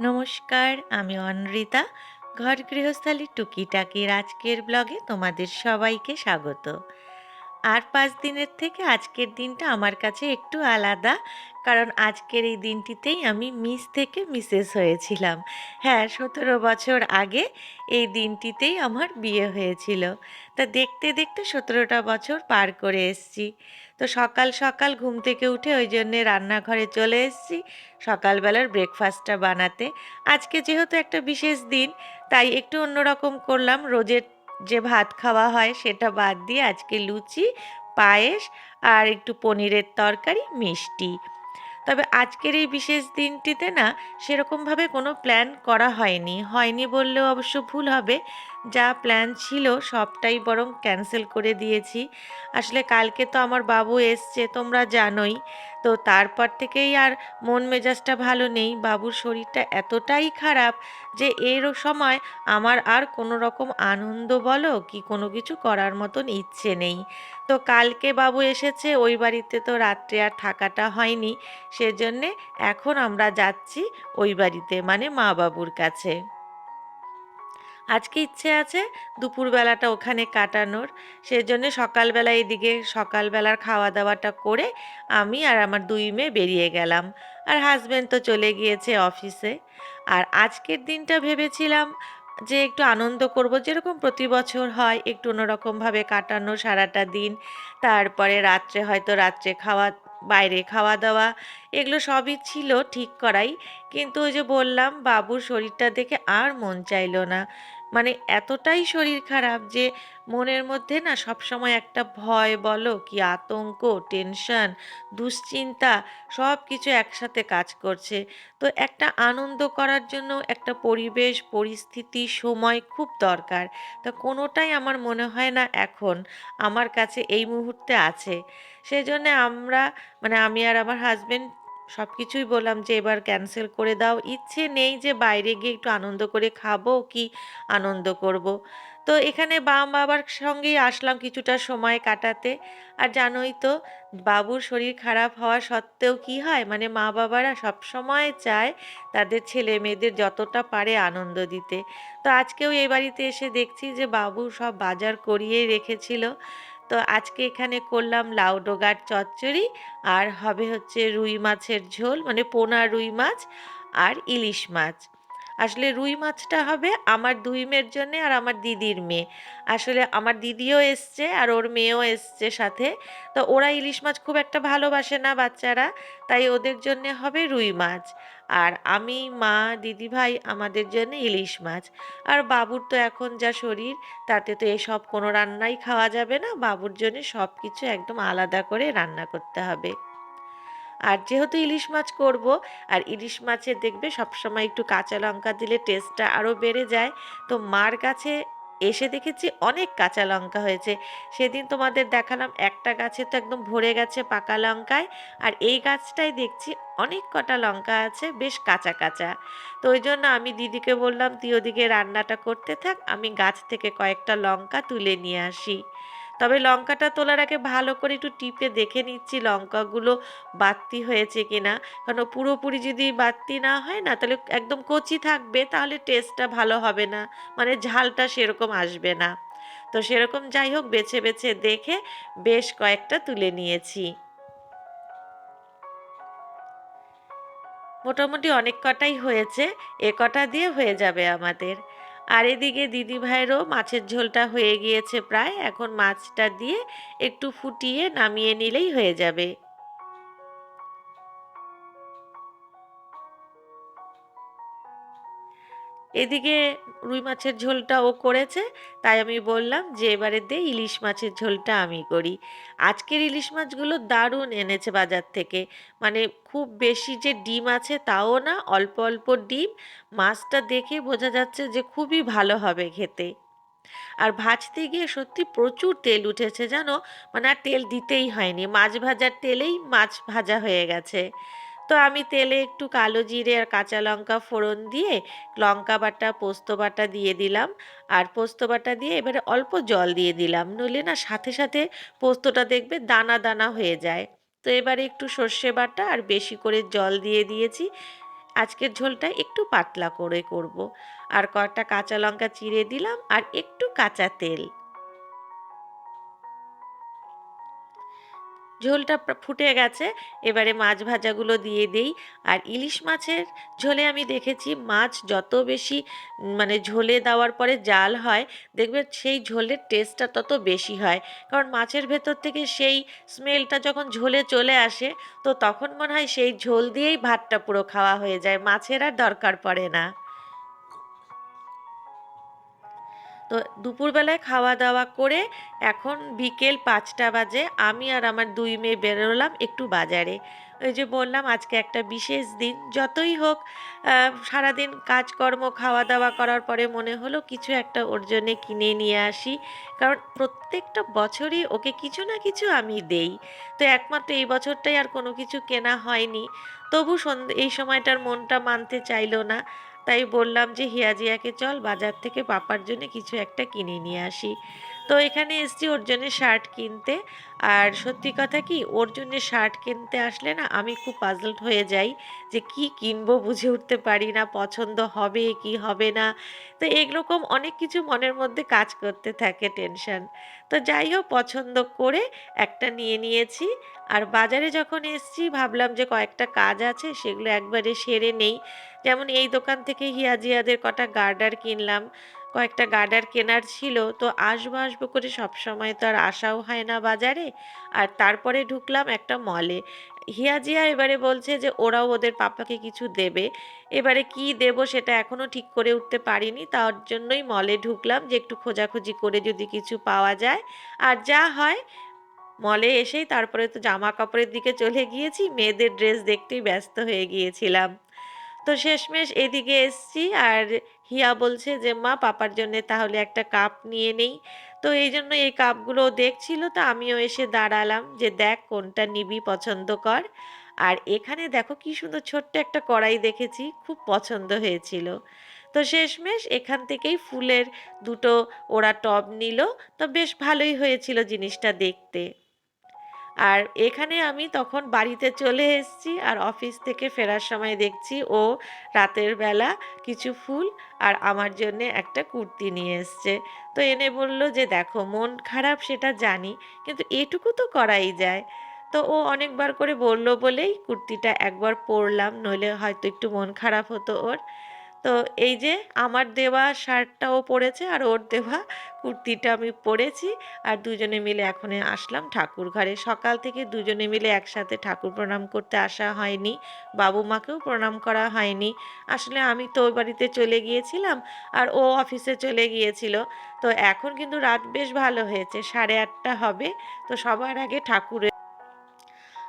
নমস্কার আমি অনৃতা। ঘর গৃহস্থালী টুকিটাকির আজকের ব্লগে তোমাদের সবাইকে স্বাগত। আর পাঁচ দিনের থেকে আজকের দিনটা আমার কাছে একটু আলাদা। কারণ আজকের এই দিনটিতেই আমি মিস থেকে মিসেস হয়েছিলাম। হ্যাঁ সতেরো বছর আগে এই দিনটিতেই আমার বিয়ে হয়েছিল। তা দেখতে দেখতে সতেরোটা বছর পার করে এসছি। তো সকাল সকাল ঘুম থেকে উঠে ওই জন্যে রান্নাঘরে চলে এসেছি সকালবেলার ব্রেকফাস্টটা বানাতে। আজকে যেহেতু একটা বিশেষ দিন, তাই একটু অন্যরকম করলাম। রোজের যে ভাত খাওয়া হয় সেটা বাদ দিয়ে আজকে লুচি, পায়েস আর একটু পনিরের তরকারি, মিষ্টি। তবে আজকের এই বিশেষ দিনটিতে না সেরকমভাবে কোনো প্ল্যান করা হয়নি। হয়নি বললেও অবশ্য ভুল হবে। যা প্ল্যান ছিল সবটাই বরং ক্যান্সেল করে দিয়েছি। আসলে কালকে তো আমার বাবু এসছে, তোমরা জানোই। তো তারপর থেকেই আর মন মেজাজটা ভালো নেই। বাবুর শরীরটা এতটাই খারাপ যে এর সময় আমার আর কোনো রকম আনন্দ বলো কি কোনো কিছু করার মতন ইচ্ছে নেই। তো কালকে বাবু এসেছে, ওই বাড়িতে তো রাত্রে আর থাকাটা হয়নি। সেজন্যে এখন আমরা যাচ্ছি ওই বাড়িতে মানে মা বাবুর কাছে। আজকে ইচ্ছে আছে দুপুরবেলাটা ওখানে কাটানোর। সেজন্য সকালবেলা এদিকে সকালবেলার খাওয়া দাওয়াটা করে আমি আর আমার দুই মেয়ে বেরিয়ে গেলাম। আর হাজব্যান্ড তো চলে গিয়েছে অফিসে আর আজকের দিনটা ভেবেছিলাম যে একটু আনন্দ করব, যেরকম প্রতি বছর হয় একটু অন্যরকমভাবে কাটানো সারাটা দিন। তারপরে রাত্রে হয়তো রাত্রে খাওয়া, বাইরে খাওয়া দাওয়া এগুলো সবই ছিল ঠিক করাই। কিন্তু ওই যে বললাম, বাবুর শরীরটা দেখে আর মন চাইলো না। মানে এতটাই শরীর খারাপ যে মনের মধ্যে না সবসময় একটা ভয় বলো কি আতঙ্ক টেনশন দুশ্চিন্তা সব কিছু একসাথে কাজ করছে। তো একটা আনন্দ করার জন্য একটা পরিবেশ, পরিস্থিতি, সময় খুব দরকার। তা কোনোটাই আমার মনে হয় না এখন আমার কাছে এই মুহূর্তে আছে। সেজন্য আমরা মানে আমি আর আমার হাজবেন্ড সব কিছুই বললাম যে, এবার ক্যান্সেল করে দাও। ইচ্ছে নেই যে বাইরে গিয়ে একটু আনন্দ করে খাব, কি আনন্দ করব। তো এখানে বাম বাবার সঙ্গেই আসলাম কিছুটা সময় কাটাতে। আর জানোই তো, বাবুর শরীর খারাপ হওয়া সত্ত্বেও কি হয়? মানে মা বাবারা সব সময় চায় তাদের ছেলে মেয়েদের যতটা পারে আনন্দ দিতে। তো আজকেও এই বাড়িতে এসে দেখছি যে, বাবু সব বাজার করিয়েই রেখেছিল। তো আজকে এখানে করলাম লাউ ডোগার চচ্চড়ি, আর হবে হচ্ছে রুই মাছের ঝোল মানে পোনা রুই মাছ আর ইলিশ মাছ। আসলে রুই মাছটা হবে আমার দুই মেয়ের জন্যে আর আমার দিদির মেয়ে। আসলে আমার দিদিও এসছে আর ওর মেয়েও এসছে সাথে। তো ওরা ইলিশ মাছ খুব একটা ভালোবাসে না বাচ্চারা, তাই ওদের জন্য হবে রুই মাছ। আর আমি, মা, দিদি ভাই আমাদের জন্য ইলিশ মাছ। আর বাবুর তো এখন যা শরীর, তাতে তো এসব কোনো রান্নাই খাওয়া যাবে না। বাবুর জন্য সব কিছু একদম আলাদা করে রান্না করতে হবে। আর যেহেতু ইলিশ মাছ করব, আর ইলিশ মাছে দেখবে সবসময় একটু কাঁচা লঙ্কা দিলে টেস্টটা আরও বেড়ে যায়। তো মার কাছে এসে দেখেছি অনেক কাঁচা লঙ্কা হয়েছে। সেদিন তোমাদের দেখালাম একটা গাছে তো একদম ভরে গেছে পাকা লঙ্কায়, আর এই গাছটাই দেখছি অনেক কটা লঙ্কা আছে, বেশ কাঁচা কাঁচা। তো ওই জন্য আমি দিদিকে বললাম, তুই ওদিকে রান্নাটা করতে থাক, আমি গাছ থেকে কয়েকটা লঙ্কা তুলে নিয়ে আসি। তবে লঙ্কাটা তোলার আগে ভালো করে একটু টিপে দেখে নিচ্ছি লঙ্কাগুলো বাড়তি হয়েছে কিনা। কারণ পুরোপুরি যদি বাড়তি না হয় না, তাহলে একদম কচি থাকবে, তাহলে টেস্টটা ভালো হবে না। মানে ঝালটা সেরকম আসবে না। তো সেরকম যাই হোক, বেছে বেছে দেখে বেশ কয়েকটা তুলে নিয়েছি। মোটামুটি অনেক কটাই হয়েছে, এ কটা দিয়ে হয়ে যাবে আমাদের। আর এদিকে দিদি ভাইয়েরও মাছের ঝোলটা হয়ে গিয়েছে প্রায়। এখন মাছটা দিয়ে একটু ফুটিয়ে নামিয়ে নিলেই হয়ে যাবে। এদিকে রুই মাছের ঝোলটা ও করেছে, তাই আমি বললাম যে এবারে দে ইলিশ মাছের ঝোলটা আমি করি। আজকের ইলিশ মাছগুলো দারুণ এনেছে বাজার থেকে। মানে খুব বেশি যে ডিম আছে তাও না, অল্প অল্প ডিম। মাছটা দেখে বোঝা যাচ্ছে যে খুবই ভালো হবে খেতে। আর ভাজতে গিয়ে সত্যি প্রচুর তেল উঠেছে জানো? মানে আর তেল দিতেই হয়নি। মাছ ভাজার তেলেই মাছ ভাজা হয়ে গেছে। তো আমি তেলে একটু কালো জিরে আর কাঁচা লঙ্কা ফোড়ন দিয়ে লঙ্কা বাটা, পোস্ত বাটা দিয়ে দিলাম। আর পোস্ত বাটা দিয়ে এবারে অল্প জল দিয়ে দিলাম। নইলে না সাথে সাথে পোস্তটা দেখবে দানা দানা হয়ে যায়। তো এবারে একটু সর্ষে বাটা আর বেশি করে জল দিয়ে দিয়েছি। আজকের ঝোলটা একটু পাতলা করে করব। আর কয়েকটা কাঁচা লঙ্কা চিড়ে দিলাম আর একটু কাঁচা তেল। ঝোলটা ফুটে গেছে। এবারে মাছ ভাজাগুলো দিয়ে দেই। আর ইলিশ মাছের ঝোলে আমি দেখেছি, মাছ যত বেশি মানে ঝোলে দেওয়ার পরে জাল হয়, দেখবে সেই ঝোলের টেস্টটা তত বেশি হয়। কারণ মাছের ভেতর থেকে সেই স্মেলটা যখন ঝোলে চলে আসে, তো তখন মনে হয় সেই ঝোল দিয়েই ভাতটা পুরো খাওয়া হয়ে যায়। মাছের আর দরকার পড়ে না। তো দুপুরবেলায় খাওয়া দাওয়া করে এখন বিকেল পাঁচটা বাজে। আমি আর আমার দুই মেয়ে বেরোলাম একটু বাজারে। ওই যে বললাম, আজকে একটা বিশেষ দিন। যতই হোক সারাদিন কাজকর্ম খাওয়া দাওয়া করার পরে মনে হলো কিছু একটা ওর জন্যে কিনে নিয়ে আসি। কারণ প্রত্যেকটা বছরই ওকে কিছু না কিছু আমি দেই। তো একমাত্র এই বছরটাই আর কোনো কিছু কেনা হয়নি। তবু এই সময়টার মনটা মানতে চাইলো না। তাই বললাম যে হিয়াজিয়াকে চল বাজার থেকে পাপার জন্য কিছু একটা কিনে নিয়ে আসি। তো এখানে এসছি ওর জন্য শার্ট কিনতে। আর সত্যি কথা কি ওর জন্য শার্ট কিনতে আসলে না আমি খুব পাজলড হয়ে যাই যে কি কিনবো বুঝে উঠতে পারি না, পছন্দ হবে কি হবে না। তো এরকম অনেক কিছু মনের মধ্যে কাজ করতে থাকে টেনশন তো যাই হোক, পছন্দ করে একটা নিয়ে নিয়েছি। আর বাজারে যখন এসছি, ভাবলাম যে কয়েকটা কাজ আছে, সেগুলো একবারে সেরে নেই। যেমন এই দোকান থেকে হিয়াজিয়াদের কটা গার্ডার কিনলাম। কয়েকটা গার্ডার কেনার ছিল, তো আসব আসব করে সব সময় তো আর আসাও হয় না বাজারে। আর তারপরে ঢুকলাম একটা মলে। হিয়াজিয়া এবারে বলছে যে ওরাও ওদের পাপাকে কিছু দেবে। এবারে কি দেব সেটা এখনও ঠিক করে উঠতে পারিনি, তার জন্যই মলে ঢুকলাম যে একটু খোঁজাখুঁজি করে যদি কিছু পাওয়া যায়। আর যা হয়, মলে এসেই তারপরে তো জামা কাপড়ের দিকে চলে গিয়েছি, মেয়েদের ড্রেস দেখতেই ব্যস্ত হয়ে গিয়েছিলাম। তো শেষমেশ এদিকে এসছি আর হিয়া বলছে যে, মা, পাপার জন্য তাহলে একটা কাপ নিয়ে নেই। তো এই জন্য এই কাপগুলো দেখছিল, তো আমিও এসে দাঁড়ালাম যে, দেখ, কোনটা নিবি পছন্দ কর। আর এখানে দেখো কি সুন্দর ছোট্ট একটা কড়াই দেখেছি, খুব পছন্দ হয়েছিল। তো শেষমেশ এখান থেকেই ফুলের দুটো ওরা টব নিল, তো বেশ ভালোই হয়েছিল জিনিসটা দেখতে। আর এখানে আমি তখন বাড়িতে চলে এসেছি আর অফিস থেকে ফেরার সময় দেখছি ও রাতের বেলা কিছু ফুল আর আমার জন্যে একটা কুর্তি নিয়ে এসছে। তো এনে বলল যে, দেখো, মন খারাপ সেটা জানি, কিন্তু এটুকু তো করাই যায়। তো ও অনেকবার করে বলল বলেই কুর্তিটা একবার পরলাম, নইলে হয়তো একটু মন খারাপ হতো ওর। তো এই যে আমার দেওয়া শার্টটাও পরেছে আর ওর দেওয়া কুর্তিটা আমি পরেছি আর দুজনে মিলে এখন আসলাম ঠাকুর ঘরে। সকাল থেকে দুজনে মিলে একসাথে ঠাকুর প্রণাম করতে আসা হয়নি, বাবু মাকেও প্রণাম করা হয়নি। আসলে আমি তো ওই বাড়িতে চলে গিয়েছিলাম আর ও অফিসে চলে গিয়েছিল। তো এখন কিন্তু রাত বেশ ভালো হয়েছে, সাড়ে আটটা হবে। তো সবার আগে ঠাকুরের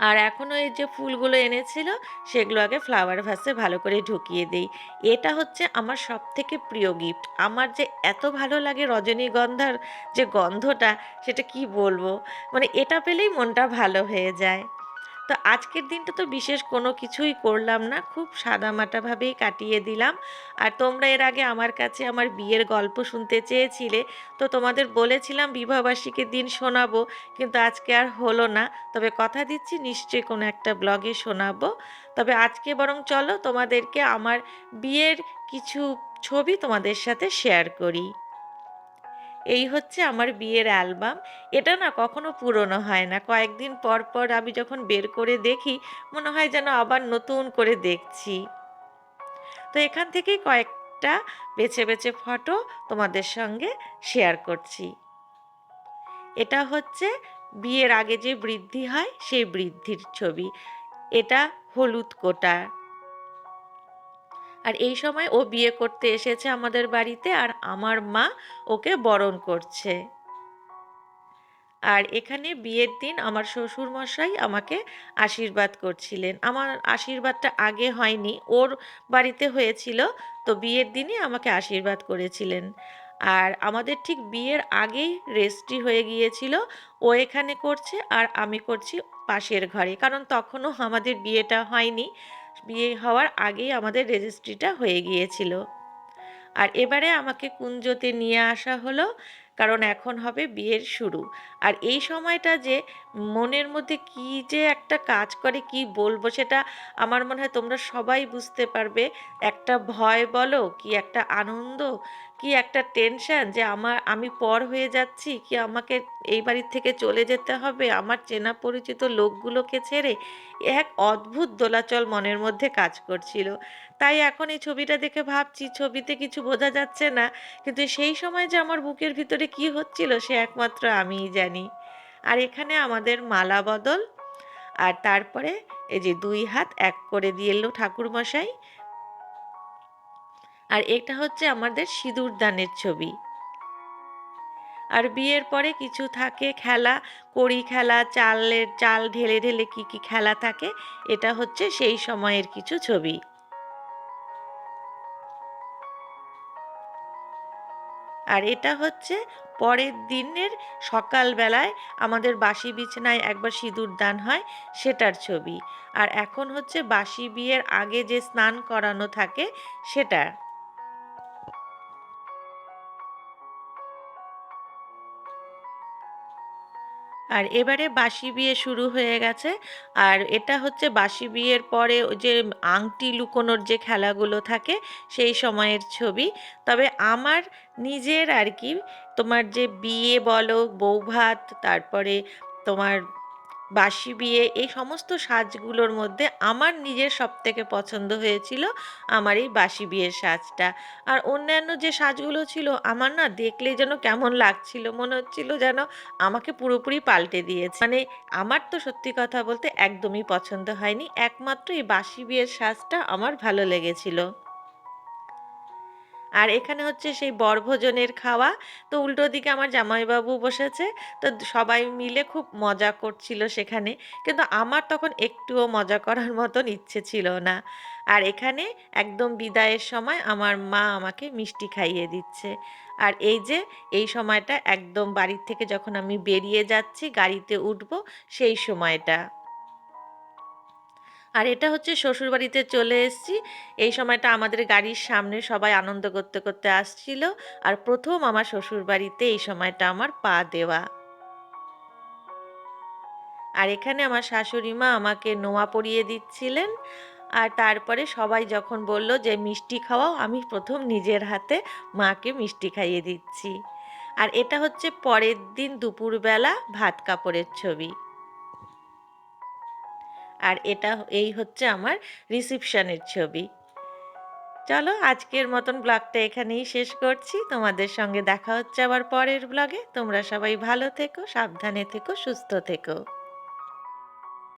আর এখন ওই যে ফুলগুলো এনেছিল, সেগুলো আগে ফ্লাওয়ার ভাসে ভালো করে ঢুকিয়ে দিই। এটা হচ্ছে আমার সব থেকে প্রিয় গিফট আমার যে এত ভালো লাগে রজনীগন্ধার যে গন্ধটা, সেটা কি বলব? মানে এটা পেলেই মনটা ভালো হয়ে যায়। তো আজকের দিনটা তো বিশেষ কোনো কিছুই করলাম না, খুব সাদামাটাভাবেই কাটিয়ে দিলাম। আর তোমরা এর আগে আমার কাছে আমার বিয়ের গল্প শুনতে চেয়েছিলে, তো তোমাদের বলেছিলাম বিবাহবার্ষিকীর দিন শোনাবো, কিন্তু আজকে আর হলো না। তবে কথা দিচ্ছি, নিশ্চয়ই কোনো একটা ব্লগে শোনাবো। তবে আজকে বরং চলো তোমাদেরকে আমার বিয়ের কিছু ছবি তোমাদের সাথে শেয়ার করি। এই হচ্ছে আমার বিয়ের অ্যালবাম। এটা না কখনো পুরনো হয় না। কয়েকদিন পর পর আমি যখন বের করে দেখি, মনে হয় যেন আবার নতুন করে দেখছি। তো এখান থেকেই কয়েকটা বেছে বেছে ফটো তোমাদের সঙ্গে শেয়ার করছি। এটা হচ্ছে বিয়ের আগে যে বৃদ্ধি হয়, সেই বৃদ্ধির ছবি। এটা হলুদ কোটা আর এই সময় ও বিয়ে করতে এসেছে আমাদের বাড়িতে আর আমার মা ওকে বরণ করছে। আর এখানে বিয়ের দিন আমার শ্বশুর মশাই আমাকে আশীর্বাদ করছিলেন। আমার আশীর্বাদটা আগে হয়নি, ওর বাড়িতে হয়েছিল, তো বিয়ের দিনই আমাকে আশীর্বাদ করেছিলেন। আর আমাদের ঠিক বিয়ের আগেই রেস্ট্রি হয়ে গিয়েছিল, ও এখানে করছে আর আমি করছি পাশের ঘরে। কারণ তখনও আমাদের বিয়েটা হয়নি বিয়ে হওয়ার আগেই আমাদের রেজিস্ট্রিটা হয়ে গিয়েছিল। আর এবারে আমাকে কুঞ্জতে নিয়ে আসা হলো, কারণ এখন হবে বিয়ের শুরু। আর এই সময়টা যে মনের মধ্যে কি যে একটা কাজ করে, কি বলব সেটা আমার মনে হয় তোমরা সবাই বুঝতে পারবে। একটা ভয় বলো কি একটা আনন্দ কি একটা টেনশন যে আমার, আমি পর হয়ে যাচ্ছি, কি আমাকে এই বাড়ির থেকে চলে যেতে হবে? আমার চেনা পরিচিত লোকগুলোকে ছেড়ে এক অদ্ভুত দোলাচল মনের মধ্যে কাজ করছিল। তাই এখন এই ছবিটা দেখে ভাবছি, ছবিতে কিছু বোঝা যাচ্ছে না। কিন্তু সেই সময় যে আমার বুকের ভিতরে কি হচ্ছিল, সে একমাত্র আমিই জানি। আর এখানে আমাদের মালা বদল, আর তারপরে এই যে দুই হাত এক করে দিয়ে এলো ঠাকুরমশাই। আর এটা হচ্ছে আমাদের সিঁদুর দানের ছবি। আর বিয়ের পরে কিছু থাকে, খেলা, কড়ি খেলা, চালের, চাল ঢেলে ঢেলে কি কি খেলা থাকে, এটা হচ্ছে সেই সময়ের কিছু ছবি। আর এটা হচ্ছে পরের দিনের সকালবেলায় আমাদের বাসি বিছানায় একবার সিঁদুর দান হয়, সেটার ছবি। আর এখন হচ্ছে বাসি বিয়ের আগে যে স্নান করানো থাকে, সেটা। আর এবারে বাসি বিয়ে শুরু হয়ে গেছে। আর এটা হচ্ছে বাসি বিয়ের পরে যে আংটি লুকোনোর যে খেলাগুলো থাকে সেই সময়ের ছবি। তবে আমার নিজের আর কি, তোমার যে বিয়ে বলো, বৌভাত, তারপরে তোমার বাসি বিয়ে, এই সমস্ত সাজগুলোর মধ্যে আমার নিজের সবথেকে পছন্দ হয়েছিল আমার এই বাসি বিয়ের সাজটা। আর অন্যান্য যে সাজগুলো ছিল, আমার না দেখলেই যেন কেমন লাগছিল, মনে হচ্ছিল যেন আমাকে পুরোপুরি পাল্টে দিয়েছে। মানে আমার তো সত্যি কথা বলতে একদমই পছন্দ হয়নি, একমাত্র এই বাসি বিয়ের সাজটা আমার ভালো লেগেছিল। আর এখানে হচ্ছে সেই বরভোজনের খাওয়া। তো উল্টো দিকে আমার জামাইবাবু বসেছে। তো সবাই মিলে খুব মজা করছিল সেখানে। কিন্তু আমার তখন একটুও মজা করার মতন ইচ্ছে ছিল না। আর এখানে একদম বিদায়ের সময় আমার মা আমাকে মিষ্টি খাইয়ে দিচ্ছে। আর এই যে, এই সময়টা একদম বাড়ির থেকে যখন আমি বেরিয়ে যাচ্ছি, গাড়িতে উঠব, সেই সময়টা। আর এটা হচ্ছে শ্বশুরবাড়িতে চলে এসেছি। এই সময়টা আমাদের গাড়ির সামনে সবাই আনন্দ করতে করতে আসছিল। আর প্রথম আমার শ্বশুরবাড়িতে এই সময়টা আমার পা দেওয়া। আর এখানে আমার শাশুড়ি মা আমাকে নোয়া পরিয়ে দিচ্ছিলেন। আর তারপরে সবাই যখন বলল যে, মিষ্টি খাওয়াও, আমি প্রথম নিজের হাতে মাকে মিষ্টি খাইয়ে দিচ্ছি। আর এটা হচ্ছে পরের দিন দুপুরবেলা ভাত কাপড়ের ছবি। আর এটা এই হচ্ছে আমার রিসিপশনের ছবি। চলো আজকের মতন ব্লগটা এখানেই শেষ করছি। তোমাদের সঙ্গে দেখা হচ্ছে আবার পরের ব্লগে তোমরা সবাই ভালো থেকো, সাবধানে থেকো, সুস্থ থেকো।